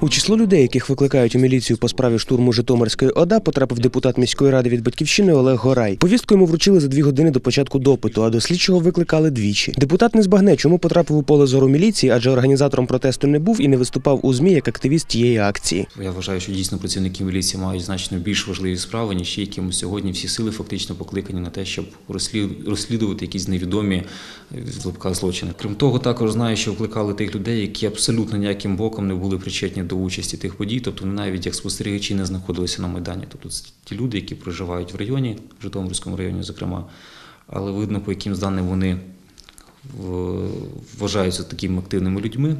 У число людей, яких викликають у міліцію по справі штурму Житомирської ОДА, потрапив депутат міської ради від батьківщини Олег Горай. Повістку йому вручили за дві години до початку допиту, а до слідчого викликали двічі. Депутат не збагне, чому потрапив у поле зору міліції, адже організатором протесту не був і не виступав у змі як активіст тієї акції. Я вважаю, що дійсно працівники міліції мають значно більш важливі справи, ніж ті, якими сьогодні всі сили фактично покликані на те, щоб розслід- розслідувати якісь невідомі лапках злочини. Крім того, також знаю, що викликали тих людей, які абсолютно ніяким боком не були причетні до участі тих подій, тобто вони навіть як спостерігачі не знаходилися на майдані. Тобто це ті люди, які проживають в районі, в Житомирському районі, зокрема, але видно, по яким даним вони вважаються такими активними людьми.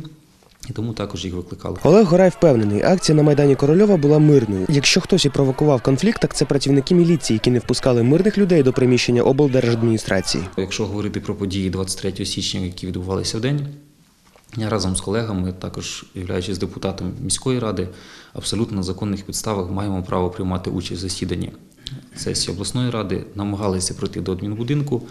І тому також їх викликали. Олег Горай впевнений, акція на майдані Корольова була мирною. Якщо хтось і провокував конфлікт, так це працівники міліції, які не впускали мирних людей до приміщення облдержадміністрації. Якщо говорити про події 23 січня, які відбувалися в день, я разом з колегами, також являючись депутатом міської ради, абсолютно на законних підставах маємо право приймати участь в засіданні сесії обласної ради, намагалися пройти до адмінбудинку.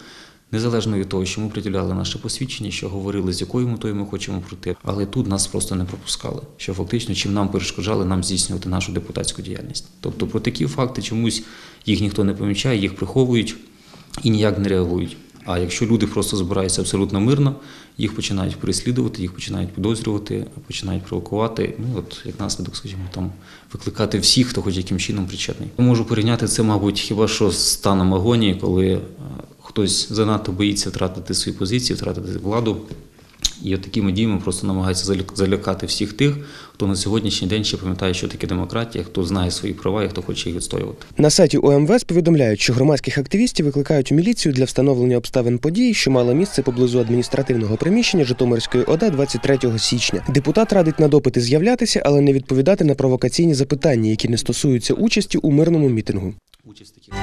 Незалежно від того, що ми приділяли наше посвідчення, що говорили, з якою метою ми хочемо пройти, але тут нас просто не пропускали. Що фактично, чим нам перешкоджали нам здійснювати нашу депутатську діяльність. Тобто про такі факти чомусь їх ніхто не помічає, їх приховують і ніяк не реагують. А якщо люди просто збираються абсолютно мирно, їх починають переслідувати, їх починають підозрювати, починають провокувати. Ну от як наслідок, скажімо, там викликати всіх, хто хоч яким чином причетний. Можу порівняти це, мабуть, хіба що з станом агонії, коли е, хтось занадто боїться втратити свої позиції, втратити владу. І от такими діями просто намагається заляк- залякати всіх тих, хто на сьогоднішній день ще пам'ятає, що таке демократія, хто знає свої права і хто хоче їх відстоювати. На сайті ОМВС повідомляють, що громадських активістів викликають у міліцію для встановлення обставин подій, що мала місце поблизу адміністративного приміщення Житомирської ОДА 23 січня. Депутат радить на допити з'являтися, але не відповідати на провокаційні запитання, які не стосуються участі у мирному мітингу. Участь таких.